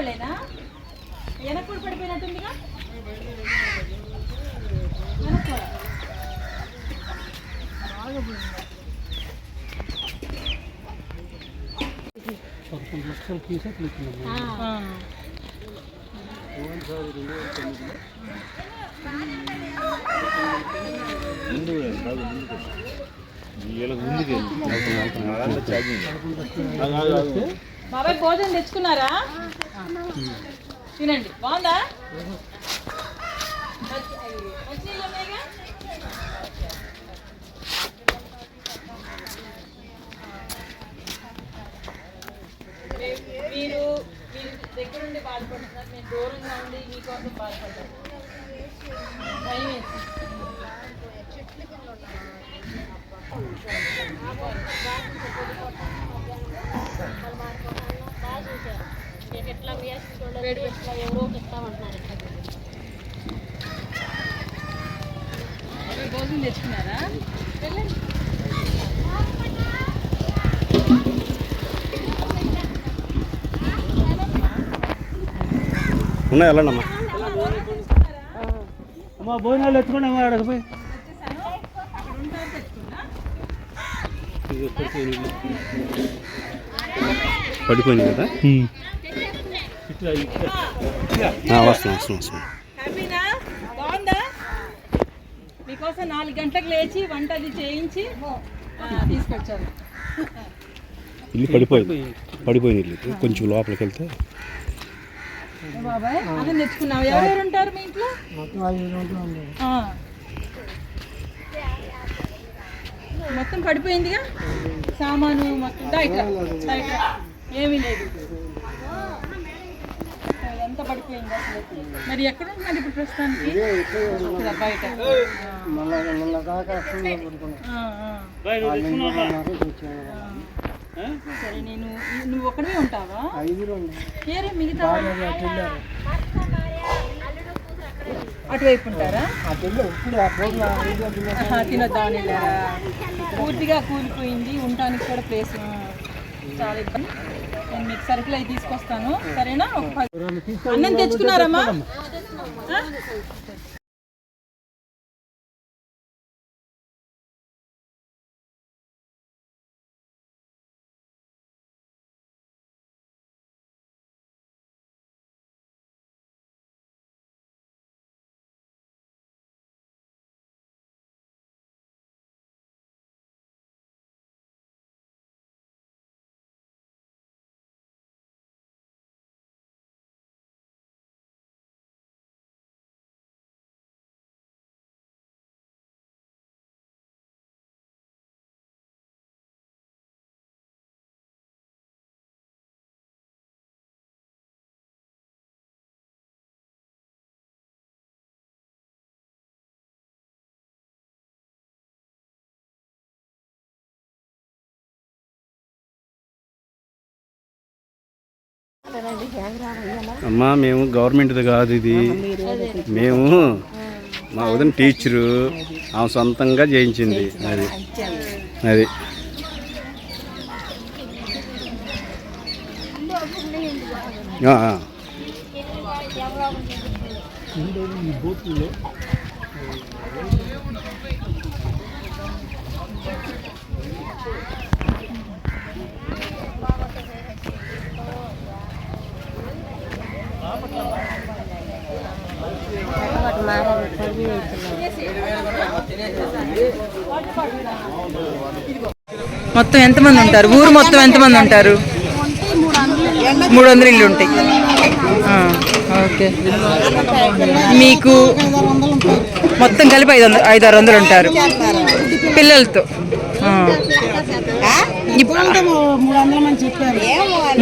వాళ్ళేనా వెనక్కి కూడా పడిపోయినట్టుందిగా వెనక్కి కూడా. పదకొండు లక్షలు ఫీజు అట్లా ఇచ్చినాము ఆ. బాబాయ్ భోజనం తెచ్చుకున్నారా తినండి బాగుందా మంచి- మంచినీళ్ళు ఉన్నాయిగా? మీరు మీరు దగ్గరుండి బాధపడుతున్నారు నేను దూరంగా ఉండి మీకోసం బాధపడ్డాను భయం వేసి భోజనం తెచ్చుకున్నారా? వెళ్ళండి ఉన్నాయి వెళ్ళండి అమ్మా. అమ్మా భోజనాలు ఎత్తుకోండి అమ్మా అడగపోయి పడిపోయింది కదా? హ్యాపీనా బాగుందా? మీకోసం నాలుగు గంటలకు లేచి వంట అది చేయించి ఆ, తీసుకొచ్చాను ఇల్లు పడిపోయింది. పడిపోయింది ఇల్లు. కొంచెం లోపలికి వెళ్తే. బాబాయ్ అన్నం తెచ్చుకున్నావు. ఎవరెవరు ఉంటారు మీ ఇంట్లో. మొత్తం పడిపోయిందిగా? సామాను మొత్తం. ఇట్లా, ఇట్లా. ఏమీ లేదు. ఎంత పడిపోయింది అసలు. మరి ఎక్కడ ఉంటున్నారు ఇప్పుడు ప్రస్తుతానికి? బయట. సరే. నేను నువ్వు ఒక్కడే ఉంటావా? మిగతా వాళ్ళు? అటువైపు ఉంటారా? వెళ్ళారా. పూర్తిగా కూలిపోయింది. ఉండటానికి కూడా ప్లేస్ చాలా ఇబ్బంది. నేను మీకు సరుకులు అవి తీసుకొస్తాను. సరేనా? అన్నం తెచ్చుకున్నారమ్మా? అమ్మా మేము గవర్నమెంట్ది కాదు ఇది. మేము మా వదిన టీచరు ఆమె సొంతంగా చేయించింది. అది. అది. ఈ బోట్లో మొత్తం ఎంతమంది ఉంటారు? ఊరు మొత్తం ఎంతమంది ఉంటారు? మూడు వందల ఇల్లు ఉంటాయి. ఓకే. మీకు మొత్తం కలిపి ఐదు వందలు ఐదు ఆరు వందలు ఉంటారు. పిల్లలతో.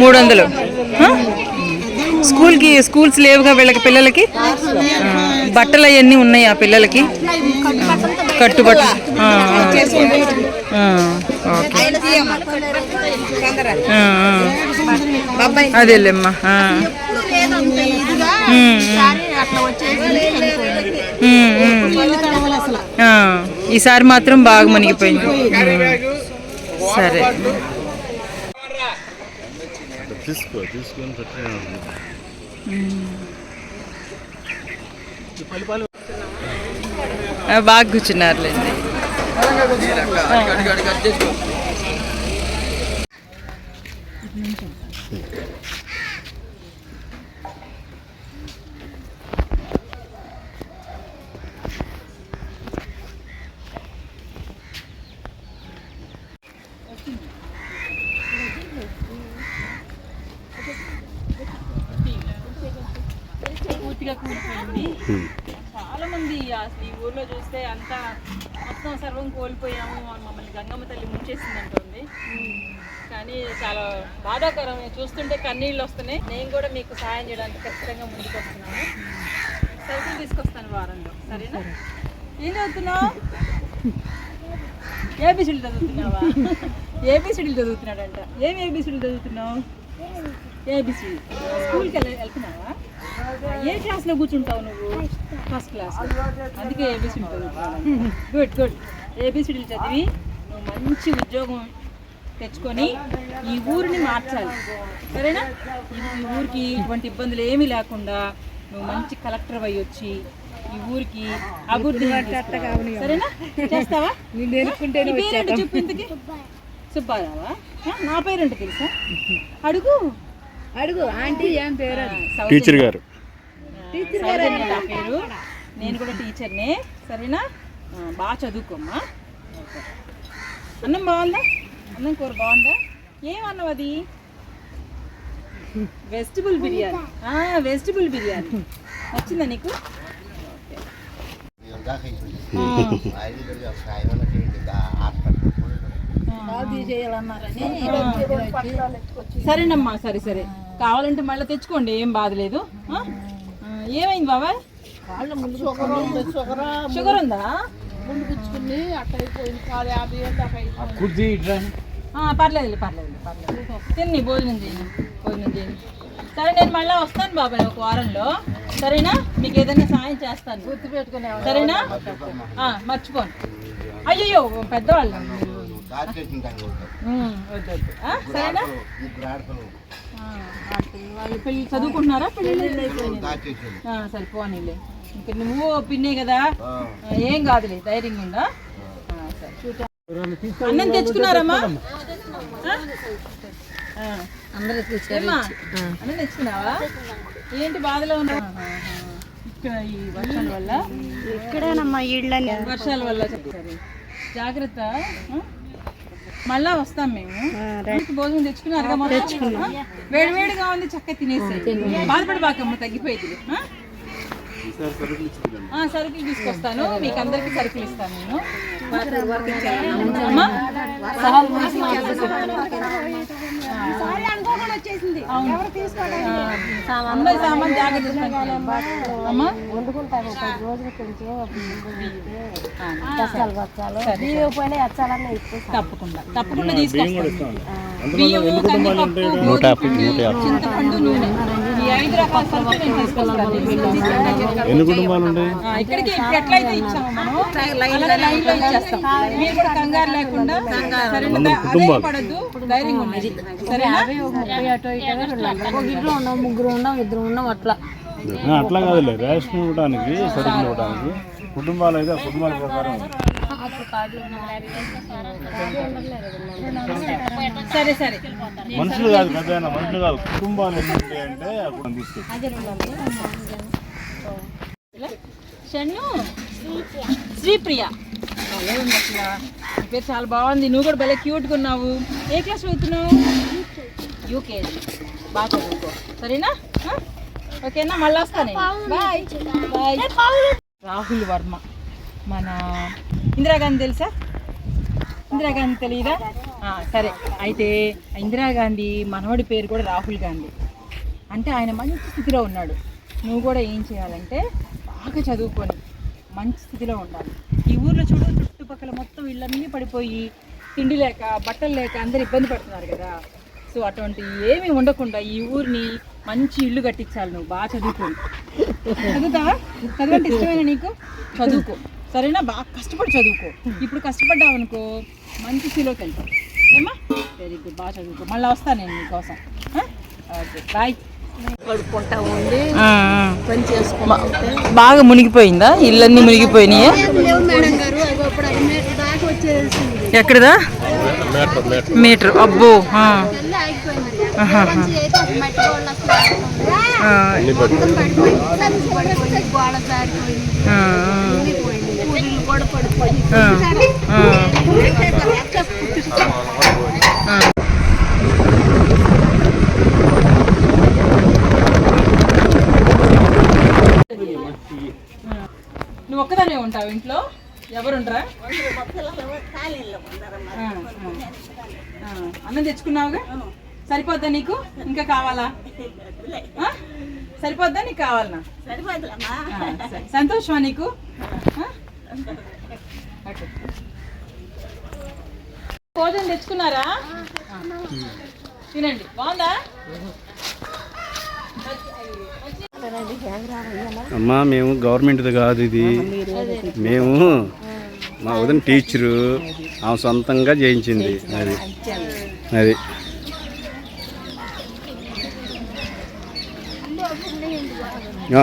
మూడు వందలు స్కూల్కి స్కూల్స్ లేవుగా వీళ్ళకి పిల్లలకి? బట్టలు అవన్నీ ఉన్నాయి ఆ పిల్లలకి? కట్టుబట్ట. అదేలేమ్మా ఈసారి మాత్రం బాగా మునిగిపోయింది. సరే. తీసుకో తీసుకొని బాగా కూర్చున్నారులేండి. పూర్తిగా కూలిపోయింది. చాలా మంది అసలు ఈ ఊర్లో చూస్తే అంతా మొత్తం సర్వం కోల్పోయాము మమ్మల్ని గంగమ్మ తల్లి ముంచేసిందంటుంది. కానీ చాలా బాధాకరం చూస్తుంటే కన్నీళ్ళు వస్తున్నాయి. నేను కూడా మీకు సహాయం చేయడానికి ఖచ్చితంగా ముందుకు వస్తున్నాను సైకిల్ తీసుకొస్తాను వారంలో. సరేనా? ఏం చదువుతున్నావు? ఏబిసిడీలు చదువుతున్నావా? ఏబిసిడీలు చదువుతున్నాడంట. ఏం ఏబిసిడీలు చదువుతున్నావు? ఏబిసిడీ స్కూల్కి వెళ్ళి వెళ్తున్నావా? ఏ క్లాస్లో కూర్చుంటావు నువ్వు? ఫస్ట్ క్లాస్ అందుకే ఏబిసిడి గుడ్ గుడ్ ఏబిసిడీలు చదివి నువ్వు మంచి ఉద్యోగం తెచ్చుకొని ఈ ఊరిని మార్చాలి. సరేనా? ఈ ఊరికి ఇటువంటి ఇబ్బందులు ఏమీ లేకుండా నువ్వు మంచి కలెక్టర్ అయ్యి వచ్చి ఈ ఊరికి అభివృద్ధి. సరేనా? చేస్తావా? చెప్పు ఇంతకి? సుబ్బారావా? నా పేరేంటో తెలుసా? అడుగు. అడుగు ఆంటీ ఏం పేరు? టీచర్ గారు. సౌజన్య నా పేరు. నేను కూడా టీచర్నే. సరేనా? బాగా చదువుకోమ్మా. అన్నం బాగుందా? అన్నం కూర బాగుందా? ఏమన్నావు అది? వెజిటబుల్ బిర్యానీ. వెజిటబుల్ బిర్యానీ. నచ్చిందా నీకు? సరేనమ్మా సరే సరే. కావాలంటే మళ్ళీ తెచ్చుకోండి ఏం ఏమైంది బాబా షుగర్ ఉందా? ఆ, పర్లేదు పర్లేదు పర్లేదు తిని భోజనం చేయండి భోజనం చేయండి. సరే నేను మళ్ళీ వస్తాను బాబాయ్ ఒక వారంలో. సరేనా? మీకు ఏదైనా సాయం చేస్తాను. గుర్తుపెట్టుకునే సరేనా? మర్చిపోను. అయ్యో పెద్దవాళ్ళు. వద్దు వద్దు. సరేనా? వాళ్ళు పిల్లలు చదువుకుంటున్నారా? పిల్లలు ఆ, సరే పోనీలే ఇంకా నువ్వు పిన్నే కదా? ఆ, ఏం కాదులే ధైర్యంగా ఉందా ఆ, సరే. అన్నం తెచ్చుకున్నారమ్మా? అన్నం తెచ్చుకున్నావా? ఏంటి బాధలో ఉన్నావు ఇక్కడ ఈ వర్షాల వల్ల? ఇక్కడేనమ్మా వర్షాల వల్ల సరే జాగ్రత్త ఆ? మళ్ళా వస్తాం మేము. భోజనం తెచ్చుకున్నారుగా మొత్తం? ఆ? వేడి వేడిగా ఉంది చక్కగా తినేసి. బాధపడబాకమ్మ తగ్గిపోయింది. ఆ? ఆ, సరుకులు తీసుకొస్తాను. మీకు అందరికి సరుకులు ఇస్తాను నేను. సామాన్ జాగ్రత్త అమ్మా. పది రోజుల కొంచెం బచ్చాలు బచ్చాలు తప్పకుండా తప్పకుండా తీసుకొస్తాను. బియ్యము కందిపప్పు నూట యాభై గోధుమ నూట యాభై. చింతపండు నూనె. ఈ ఐదు రకాల సరుకులు నేను తీసుకొస్తాను. ఎన్ని కుటుంబాలు ఉంటాయి? ఆ, ఇక్కడికి ఇప్పుడు ఎట్లయితే ఇచ్చామో మనం అలాగే లైన్లో ఇచ్చేస్తాం. మీరు కూడా కంగారు లేకుండా సరేనా? అదే పడద్దు ధైర్యంగా ఉన్నది సరేనా? ముప్పై అటో ఇటో ఒక ఇంట్లో ఉన్నాం ముగ్గురు ఉన్నాం ఇద్దరు ఉన్నాం అట్లా. అట్లా కాదులే. రేషన్ ఇవ్వడానికి సరుకులు ఇవ్వడానికి కుటుంబాలు అయితే కుటుంబాల ప్రకారం సరే సరే. మనుషులు కాదు పెద్ద మనుషులు కాదు. కుటుంబాలు అంటే అప్పుడు షన్ను శ్రీప్రియ. పేరు చాలా బాగుంది. నువ్వు కూడా భలే క్యూట్గా ఉన్నావు. ఏ క్లాస్ చదువుతున్నావు? యూకేజీ బాగా చదువుకో. సరేనా? ఓకేనా? మళ్ళీ వస్తాను. బాయ్. బాయ్. రాహుల్ వర్మ. మన ఇందిరాగాంధీ తెలుసా? ఇందిరాగాంధీ తెలియదా సరే. అయితే ఇందిరాగాంధీ మనవడి పేరు కూడా రాహుల్ గాంధీ. అంటే ఆయన మంచి స్థితిలో ఉన్నాడు. నువ్వు కూడా ఏం చేయాలంటే బాగా చదువుకొని మంచి స్థితిలో ఉండాలి. ఈ ఊర్లో చూడు చుట్టుపక్కల మొత్తం ఇళ్ళన్నీ పడిపోయి తిండి లేక బట్టలు లేక అందరు ఇబ్బంది పడుతున్నారు కదా. సో అటువంటి ఏమీ ఉండకుండా ఈ ఊరిని మంచి ఇల్లు కట్టించాలి నువ్వు. బాగా చదువుకో చదువుతావా? చదవంటే ఇష్టమేనా నీకు? చదువుకో. సరేనా? బాగా కష్టపడి చదువుకో. ఇప్పుడు కష్టపడ్డావు అనుకో మంచి స్థితిలోకి వెళ్తావు. ఏమా వెరీ గుడ్ బాగా చదువుకో. మళ్ళీ వస్తాను నేను నీకోసం. Okay bye. పని చేసుకుంటే. బాగా మునిగిపోయిందా? ఇళ్ళన్నీ మునిగిపోయినాయి? లేవు మేడం గారు. అది ఇప్పుడు అది మీటర్ దాకా వచ్చేసింది. ఎక్కడదా? మీటర్ అబ్బో గోడ జారిపోయింది. నువ్వు ఒక్కదానే ఉంటావు ఇంట్లో ఆ. అన్నం తెచ్చుకున్నావుగా సరిపోద్దా నీకు ఇంకా కావాలా? సరిపోద్దా నీకు కావాలనా. సంతోషమా నీకు. భోజనం తెచ్చుకున్నారా? తినండి. బాగుందా? అమ్మా మేము గవర్నమెంట్ది కాదు ఇది. మేము మా వదిన టీచరు ఆమె సొంతంగా చేయించింది. అది. అది. ఆ,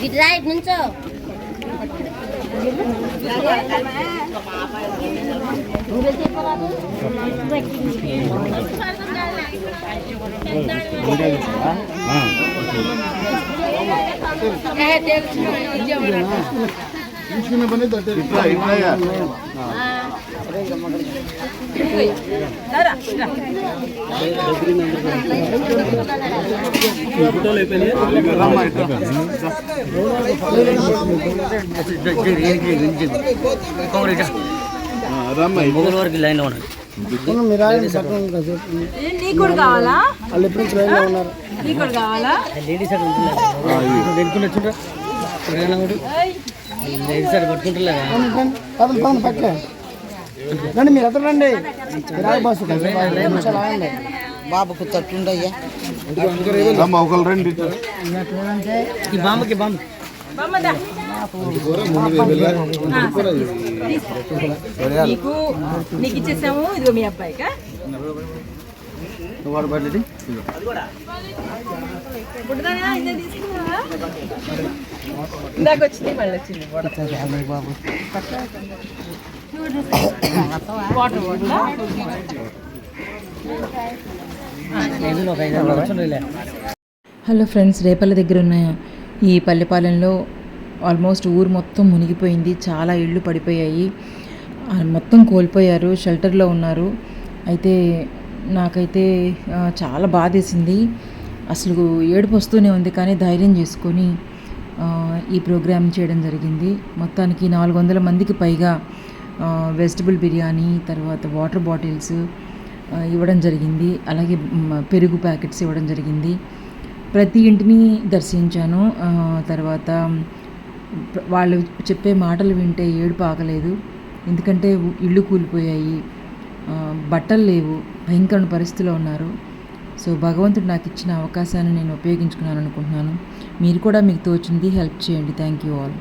गीत लाइट हुन्छ पनि त మంగళవారికి లైన్లో ఉన్నారు ఏ, నీకు కూడా కావాలా నీకు కూడా కావాలా లేడీస్ అక్కడ ఉంటున్నారు వెనుకుని వచ్చిండ్రా లేడీస్ అక్కడ పట్టుకుంటున్నారా రండి మీరు ఎక్కడ రండి? బస్సు బాబుకు తట్టుండయ్యా ఒకరు రండి. ఈ బామ్మకి బామ్మ. నీకు నీకు ఇచ్చేసాము ఇదిగో మీ అబ్బాయికా బుడ్డదానా, ఇదే తీసుకున్నావా? ఇందాక వచ్చింది మళ్ళీ వచ్చింది. వాటర్ హలో ఫ్రెండ్స్ రేపల్ల దగ్గర ఉన్న ఈ పల్లెపాలెంలో ఆల్మోస్ట్ ఊరు మొత్తం మునిగిపోయింది. చాలా ఇళ్ళు పడిపోయాయి. మొత్తం కోల్పోయారు. షెల్టర్లో ఉన్నారు. అయితే నాకైతే చాలా బాధేసింది. అసలు ఏడుపు వస్తూనే ఉంది కానీ ధైర్యం చేసుకొని ఈ ప్రోగ్రామ్ చేయడం జరిగింది. మొత్తానికి నాలుగు వందల మందికి పైగా వెజిటబుల్ బిర్యానీ తర్వాత వాటర్ బాటిల్స్ ఇవ్వడం జరిగింది. అలాగే పెరుగు ప్యాకెట్స్ ఇవ్వడం జరిగింది. ప్రతి ఇంటిని దర్శించాను. తర్వాత వాళ్ళు చెప్పే మాటలు వింటే ఏడుపు ఆగలేదు. ఎందుకంటే ఇళ్ళు కూలిపోయాయి. బట్టలు లేవు. భయంకరమైన పరిస్థితిలో ఉన్నారు. సో భగవంతుడు నాకు ఇచ్చిన అవకాశాన్ని నేను ఉపయోగించుకున్నాను అనుకుంటున్నాను. మీరు కూడా మీకు తోచింది హెల్ప్ చేయండి. Thank you all.